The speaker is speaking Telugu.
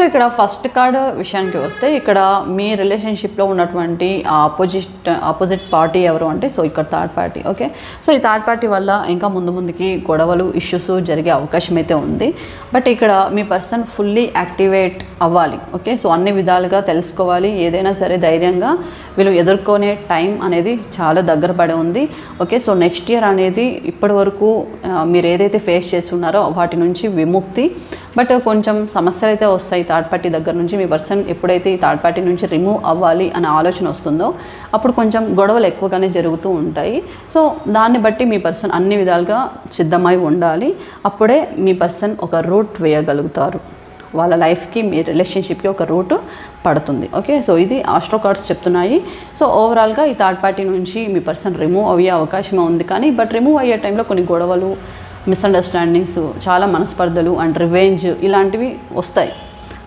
సో ఇక్కడ ఫస్ట్ కార్డ్ విషయానికి వస్తే ఇక్కడ మీ రిలేషన్షిప్లో ఉన్నటువంటి ఆపోజిట్ ఆపోజిట్ పార్టీ ఎవరు అంటే సో ఇక్కడ థర్డ్ పార్టీ ఓకే సో ఈ థర్డ్ పార్టీ వల్ల ఇంకా ముందు ముందుకి గొడవలు ఇష్యూస్ జరిగే అవకాశం అయితే ఉంది. బట్ ఇక్కడ మీ పర్సన్ ఫుల్లీ యాక్టివేట్ అవ్వాలి ఓకే సో అన్ని విధాలుగా తెలుసుకోవాలి. ఏదైనా సరే ధైర్యంగా వీళ్ళు ఎదుర్కొనే టైం అనేది చాలా దగ్గర పడి ఉంది ఓకే సో నెక్స్ట్ ఇయర్ అనేది ఇప్పటి వరకు మీరు ఏదైతే ఫేస్ చేస్తున్నారో వాటి నుంచి విముక్తి. బట్ కొంచెం సమస్యలు అయితే వస్తాయి థర్డ్ పార్టీ దగ్గర నుంచి మీ పర్సన్ ఎప్పుడైతే ఈ థర్డ్ పార్టీ నుంచి రిమూవ్ అవ్వాలి అనే ఆలోచన వస్తుందో అప్పుడు కొంచెం గొడవలు ఎక్కువగానే జరుగుతూ ఉంటాయి. సో దాన్ని బట్టి మీ పర్సన్ అన్ని విధాలుగా సిద్ధమై ఉండాలి. అప్పుడే మీ పర్సన్ ఒక రూట్ వేయగలుగుతారు. వాళ్ళ లైఫ్కి మీ రిలేషన్షిప్కి ఒక రూట్ పడుతుంది. ఓకే? సో ఇది ఆస్ట్రో కార్డ్స్ చెప్తున్నాయి. సో ఓవరాల్గా ఈ థర్డ్ పార్టీ నుంచి మీ పర్సన్ రిమూవ్ అయ్యే అవకాశం ఉంది కానీ బట్ రిమూవ్ అయ్యే టైంలో కొన్ని గొడవలు మిస్అండర్స్టాండింగ్స్ చాలా మనస్పర్ధలు అండ్ రివెంజ్ ఇలాంటివి వస్తాయి.